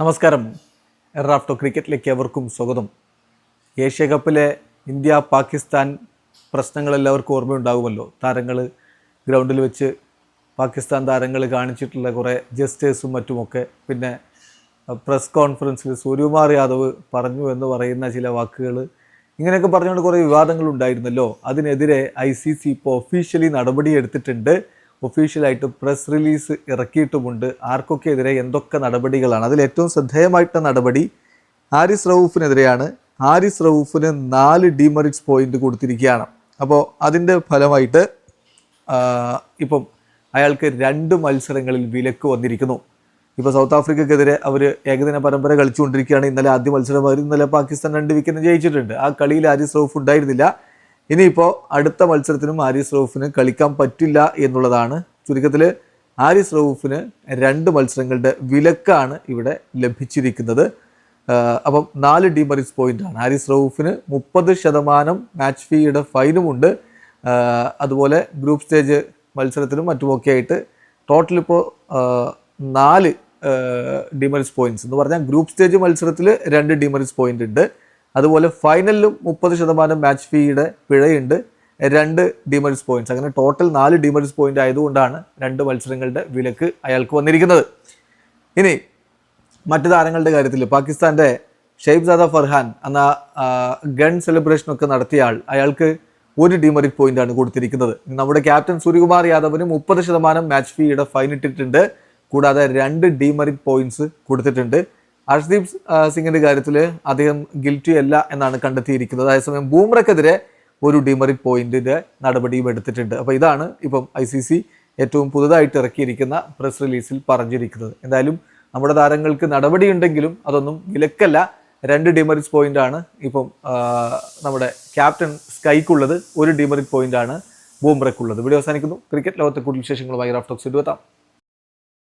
നമസ്കാരം. എറാഫ്റ്റോ ക്രിക്കറ്റിലേക്ക് എവർക്കും സ്വാഗതം. Asia കപ്പിലെ India Pakistan പ്രശ്നങ്ങൾ എല്ലാവർക്കും ഓർമ്മയുണ്ടാകുമല്ലോ. താരങ്ങൾ ഗ്രൗണ്ടിൽ വെച്ച് പാകിസ്ഥാൻ താരങ്ങൾ കാണിച്ചിട്ടുള്ള കുറേ ജസ്റ്റേഴ്സും മറ്റുമൊക്കെ. പിന്നെ പ്രസ് കോൺഫറൻസിൽ സൂര്യകുമാർ യാദവ് പറഞ്ഞു എന്ന് പറയുന്ന ചില വാക്കുകൾ ഇങ്ങനെയൊക്കെ പറഞ്ഞുകൊണ്ട് കുറേ വിവാദങ്ങൾ ഉണ്ടായിരുന്നല്ലോ അതിനെതിരെ ഐ സി സി ഇപ്പോൾ ഒഫീഷ്യലി നടപടിയെടുത്തിട്ടുണ്ട്. ഒഫീഷ്യലായിട്ട് പ്രസ് റിലീസ് ഇറക്കിയിട്ടുമുണ്ട്. ആർക്കൊക്കെ എതിരെ എന്തൊക്കെ നടപടികളാണ്? അതിൽ ഏറ്റവും ശ്രദ്ധേയമായിട്ട നടപടി ഹാരിസ് റൌഫിനെതിരെയാണ്. ഹാരിസ് റൌഫിന് നാല് ഡിമെറിറ്റ്സ് പോയിന്റ് കൊടുത്തിരിക്കുകയാണ്. അപ്പോൾ അതിന്റെ ഫലമായിട്ട് ഇപ്പം അയാൾക്ക് രണ്ട് മത്സരങ്ങളിൽ വിലക്ക് വന്നിരിക്കുന്നു. ഇപ്പോൾ സൗത്ത് ആഫ്രിക്കക്കെതിരെ അവർ ഏകദിന പരമ്പര കളിച്ചുകൊണ്ടിരിക്കുകയാണ്. ഇന്നലെ ആദ്യ മത്സരം അവർ ഇന്നലെ പാകിസ്ഥാൻ രണ്ട് വിക്കറ്റ് ജയിച്ചിട്ടുണ്ട്. ആ കളിയിൽ ആരിസ് റൌഫ് ഉണ്ടായിരുന്നില്ല. ഇനിയിപ്പോൾ അടുത്ത മത്സരത്തിനും ആരിസ് റൌഫിന് കളിക്കാൻ പറ്റില്ല എന്നുള്ളതാണ് ചുരുക്കത്തിൽ ആരിസ് റൌഫിന് രണ്ട് മത്സരങ്ങളുടെ വിലക്കാണ് ഇവിടെ ലഭിച്ചിരിക്കുന്നത്. അപ്പം നാല് ഡിമറിസ് പോയിന്റാണ് ആരിസ് റൌഫിന് മുപ്പത് ശതമാനം മാച്ച് ഫീയുടെ ഫൈനുമുണ്ട്. അതുപോലെ ഗ്രൂപ്പ് സ്റ്റേജ് മത്സരത്തിലും മറ്റുമൊക്കെ ആയിട്ട് ടോട്ടൽ ഇപ്പോൾ നാല് ഡിമറിസ് പോയിന്റ്സ്. എന്ന് പറഞ്ഞാൽ ഗ്രൂപ്പ് സ്റ്റേജ് മത്സരത്തിൽ രണ്ട് ഡിമറിസ് പോയിന്റ് ഉണ്ട് അതുപോലെ ഫൈനലിലും മുപ്പത് ശതമാനം മാച്ച് ഫീയുടെ പിഴയുണ്ട്. രണ്ട് ഡിമറിസ് പോയിന്റ്സ് അങ്ങനെ ടോട്ടൽ നാല് ഡിമറിസ് പോയിന്റ് ആയതുകൊണ്ടാണ് രണ്ട് മത്സരങ്ങളുടെ വിലക്ക് അയാൾക്ക് വന്നിരിക്കുന്നത്. ഇനി മറ്റു താരങ്ങളുടെ കാര്യത്തിൽ പാകിസ്ഥാന്റെ ഷെയ്ബ് സാദ ഫർഹാൻ എന്ന ഗൺ സെലിബ്രേഷൻ ഒക്കെ നടത്തിയ ആൾ അയാൾക്ക് ഒരു ഡിമെറിറ്റ് ആണ് കൊടുത്തിരിക്കുന്നത്. നമ്മുടെ ക്യാപ്റ്റൻ സൂര്യകുമാർ യാദവിന് മുപ്പത് ശതമാനം മാച്ച് ഫീയുടെ ഫൈൻ ഇട്ടിട്ടുണ്ട്. കൂടാതെ രണ്ട് ഡിമെറിറ്റ് പോയിന്റ്സ് കൊടുത്തിട്ടുണ്ട്. ഹർഷ്ദീപ് സിംഗിന്റെ കാര്യത്തിൽ അദ്ദേഹം ഗിൽറ്റി അല്ല എന്നാണ് കണ്ടെത്തിയിരിക്കുന്നത്. അതേസമയം ബൂമ്രക്കെതിരെ ഒരു ഡിമറിറ്റ് പോയിന്റിന്റെ നടപടിയും എടുത്തിട്ടുണ്ട്. അപ്പോൾ ഇതാണ് ഇപ്പം ഐ സി സി ഏറ്റവും പുതുതായിട്ട് ഇറക്കിയിരിക്കുന്ന പ്രസ് റിലീസിൽ പറഞ്ഞിരിക്കുന്നത്. എന്തായാലും നമ്മുടെ താരങ്ങൾക്ക് നടപടിയുണ്ടെങ്കിലും അതൊന്നും വിലക്കല്ല. രണ്ട് ഡിമറിറ്റ് പോയിന്റ് ആണ് ഇപ്പം നമ്മുടെ ക്യാപ്റ്റൻ സ്കൈക്കുള്ളത് ഒരു ഡിമറിറ്റ് പോയിന്റ് ആണ് ബൂംബ്രക്കുള്ളത് വീഡിയോ അവസാനിക്കുന്നു. ക്രിക്കറ്റ് ലോകത്തെ കൂടുതൽ വിശേഷങ്ങളുമായി റാഫ്റ്റോക്സ് എത്താം.